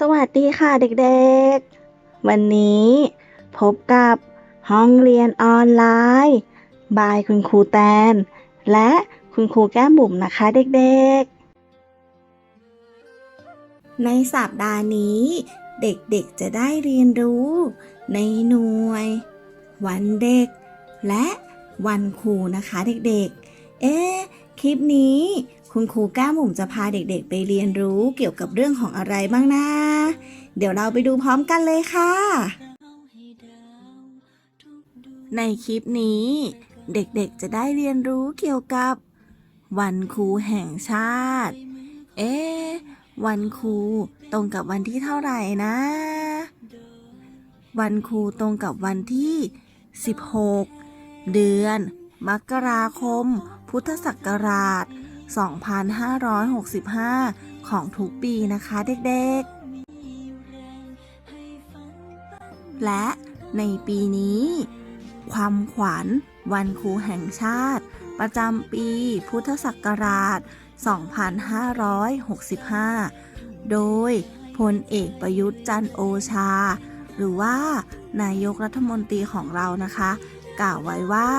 สวัสดีค่ะเด็กๆ วันนี้พบกับห้องเรียนออนไลน์ บายคุณครูแตน และคุณครูแก้มบุ๋มนะคะเด็กๆ ในสัปดาห์นี้ เด็กๆจะได้เรียนรู้ ในหน่วย วันเด็ก และวันครูนะคะเด็กๆ เอ๊ะคลิปนี้ คุณครูก้ามบุ๋มจะพาเด็กๆ ไปเรียนรู้เกี่ยวกับเรื่องของอะไรบ้างนะ เดี๋ยวเราไปดูพร้อมกันเลยค่ะ ในคลิปนี้ เด็กๆจะได้เรียนรู้เกี่ยวกับ วันครูแห่งชาติ เอ๊ะวันครูตรงกับวันที่เท่าไหร่นะ วันครูตรงกับวันที่ 16 เดือน มกราคม พุทธศักราช 2565 ของทุกปีนะคะเด็กๆ และในปีนี้ ความขวัญวันครูแห่งชาติ ประจำปีพุทธศักราช 2565 โดยพลเอกประยุทธ์จันโอชา หรือว่านายกรัฐมนตรีของเรานะคะ กล่าวไว้ว่า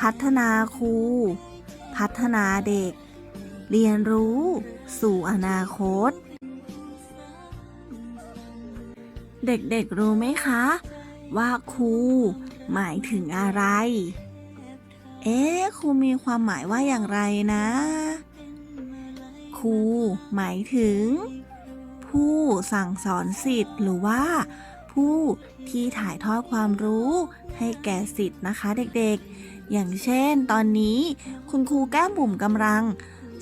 พัฒนาครู พัฒนาเด็ก เรียนรู้ สู่อนาคต เด็กๆรู้ไหมคะ ว่าครูหมายถึงอะไร เอ๊ะครูมีความหมายว่าอย่างไรนะ ครูหมายถึง ผู้สั่งสอนสิทธิ์หรือว่าผู้ที่ถ่ายทอดความรู้ให้แก่สิทธิ์นะคะเด็กๆ อย่างเช่น ตอนนี้คุณครูแก้มบุ๋มกำลัง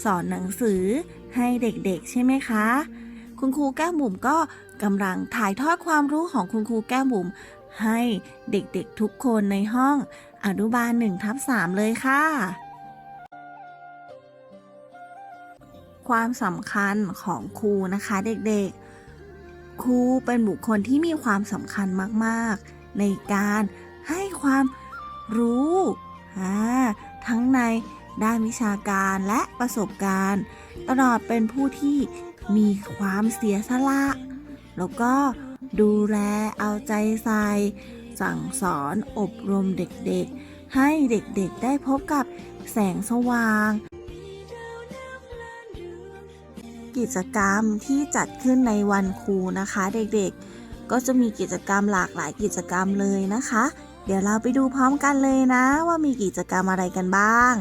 สอนหนังสือให้เด็กๆ ใช่ไหมคะ คุณครูแก้มบุ๋มก็กำลังถ่ายทอดความรู้ของคุณครูแก้มบุ๋มให้เด็กๆทุกคนในห้องอนุบาลหนึ่งทับสามเลยค่ะ ความสำคัญของครูนะคะเด็กๆ ครูเป็นบุคคลที่มีความสำคัญมากๆ ในการให้ความรู้ ทั้งในด้านวิชาการและประสบการณ์ ตลอดเป็นผู้ที่มีความเสียสละ แล้วก็ดูแลเอาใจใส่ สั่งสอนอบรมเด็กๆ ให้เด็กๆได้พบกับแสงสว่าง กิจกรรมที่จัดขึ้นในวันครูนะคะเด็กๆ ก็จะมีกิจกรรมหลากหลายกิจกรรมเลยนะคะ เดี๋ยวเราไปดูพร้อมกันเลยนะ ว่ามีกิจกรรมอะไรกันบ้าง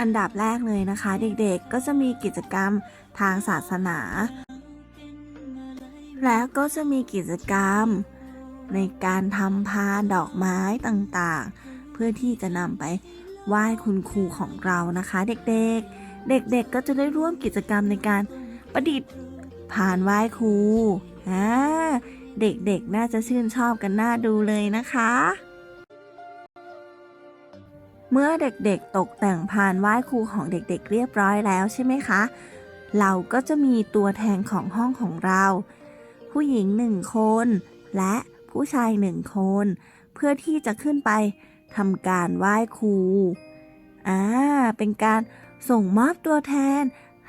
อันดับแรกเลยนะคะ เด็กๆก็จะมีกิจกรรมทางศาสนา แล้วก็จะมีกิจกรรม ในการทำพานดอกไม้ต่างๆ เพื่อที่จะนำไปไหว้คุณครูของเรานะคะ เด็กๆ เด็กๆก็จะได้ร่วมกิจกรรมในการประดิษฐ์พานไหว้ครูอ่า เด็กๆ น่าจะชื่นชอบกันน่าดูเลยนะคะ เมื่อเด็กๆ ตกแต่งพานไหว้ครูของเด็กๆ เรียบร้อยแล้วใช่ไหมคะ เราก็จะมีตัวแทนของห้องของเรา ผู้หญิงหนึ่งคน และผู้ชายหนึ่งคน เพื่อที่จะขึ้นไปทำการไหว้ครูอ่าเป็นการส่งมอบตัวแทน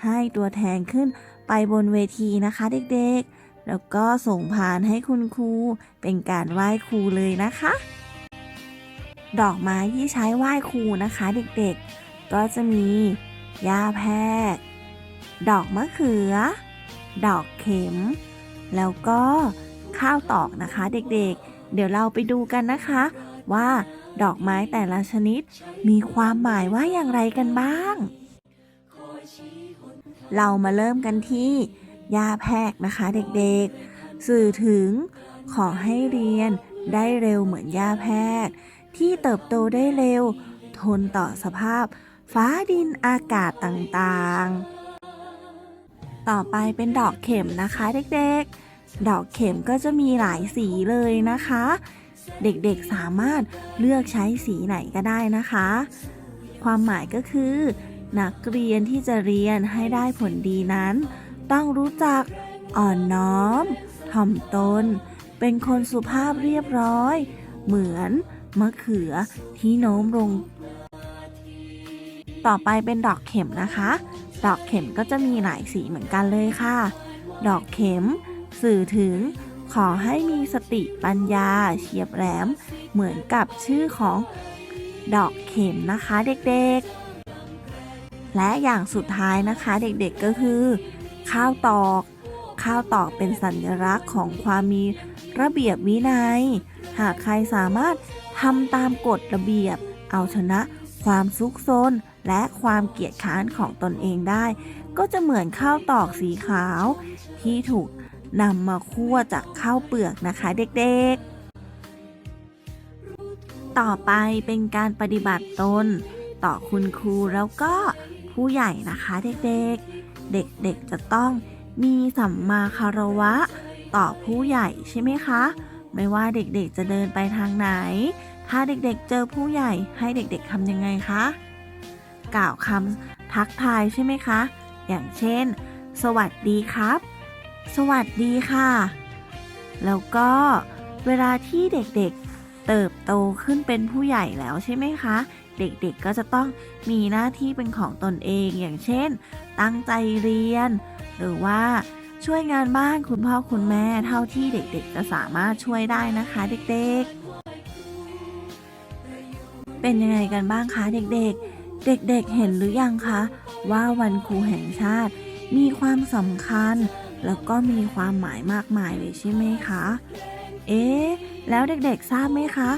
ให้ตัวแทนขึ้นไปบนเวทีนะคะเด็กๆ แล้วก็ส่งผ่านให้คุณครูเป็นการไหว้ครูเลยนะคะ ดอกไม้ที่ใช้ไหว้ครูนะคะเด็กๆ ก็จะมีหญ้าแพรก ดอกมะเขือ ดอกเข็ม แล้วก็ข้าวตอกนะคะเด็กๆ เดี๋ยวเราไปดูกันนะคะ ว่าดอกไม้แต่ละชนิดมีความหมายว่าอย่างไรกันบ้าง เรามาเริ่มกันที่ ยาแพรกนะคะเด็กๆ สื่อถึงขอให้เรียนได้เร็วเหมือนยาแพรกที่เติบโตได้เร็ว ทนต่อสภาพ ฟ้าดินอากาศต่างๆ ต่อไปเป็นดอกเข็มนะคะเด็กๆ ดอกเข็มก็จะมีหลายสีเลยนะคะ เด็กๆสามารถเลือกใช้สีไหนก็ได้นะคะ ความหมายก็คือ นักเรียนที่จะเรียนให้ได้ผลดีนั้น ต้องรู้จัก อ่อนน้อม ถ่อมตน เป็นคนสุภาพเรียบร้อย เหมือนมะเขือที่โน้มลง ต่อไปเป็นดอกเข็มนะคะ ดอกเข็มก็จะมีหลายสีเหมือนกันเลยค่ะ ดอกเข็ม สื่อถึงขอให้มีสติปัญญาเฉียบแหลม เหมือนกับชื่อของดอกเข็มนะคะเด็กๆ และอย่างสุดท้ายนะคะเด็กๆก็คือ ข้าวตอก ข้าวตอกเป็นสัญลักษณ์ของความมีระเบียบวินัย หากใครสามารถทำตามกฎระเบียบ เอาชนะความซุกซนและความเกียจค้านของตนเองได้ ก็จะเหมือนข้าวตอกสีขาว ที่ถูกนำมาคั่วจากข้าวเปลือกนะคะเด็กๆ ต่อไปเป็นการปฏิบัติตน ต่อคุณครูแล้วก็ผู้ใหญ่นะคะเด็กๆ เด็กๆจะต้องมีสัมมาคารวะ ต่อผู้ใหญ่ใช่ไหมคะ ไม่ว่าเด็กๆจะเดินไปทางไหน ถ้าเด็กๆเจอผู้ใหญ่ให้เด็กๆทำยังไงคะ กล่าวคำทักทายใช่ไหมคะ อย่างเช่น สวัสดีครับ สวัสดีค่ะ แล้วก็เวลาที่เด็กๆเติบโตขึ้นเป็นผู้ใหญ่แล้วใช่ไหมคะเเด็กๆก็จะต้องมีหน้าที่เป็นของตนเองอย่างเช่น ตั้งใจเรียน หรือว่าช่วยงานบ้านคุณพ่อคุณแม่เท่าที่เด็กๆ จะสามารถช่วยได้นะคะเด็กๆ เป็นยังไงกันบ้างคะเด็กๆ เด็กๆเห็นหรือยังคะว่าวันครูแห่งชาติ มีความสำคัญ แล้วก็มีความหมายมากมายเลยใช่ไหมคะ เอ๊ะแล้วเด็กๆทราบไหมคะ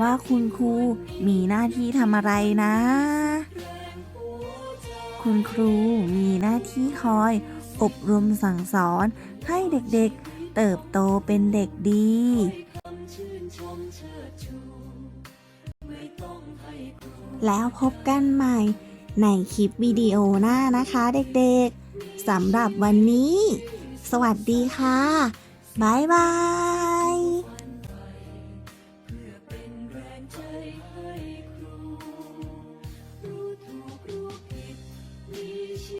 ว่าคุณครูมีหน้าที่ทำอะไรนะ คุณครูมีหน้าที่คอย อบรมสั่งสอนให้เด็กๆ เติบโตเป็นเด็กดี แล้วพบกันใหม่ในคลิปวิดีโอหน้านะคะเด็กๆสำหรับวันนี้ สวัสดีค่ะ บ๊ายบาย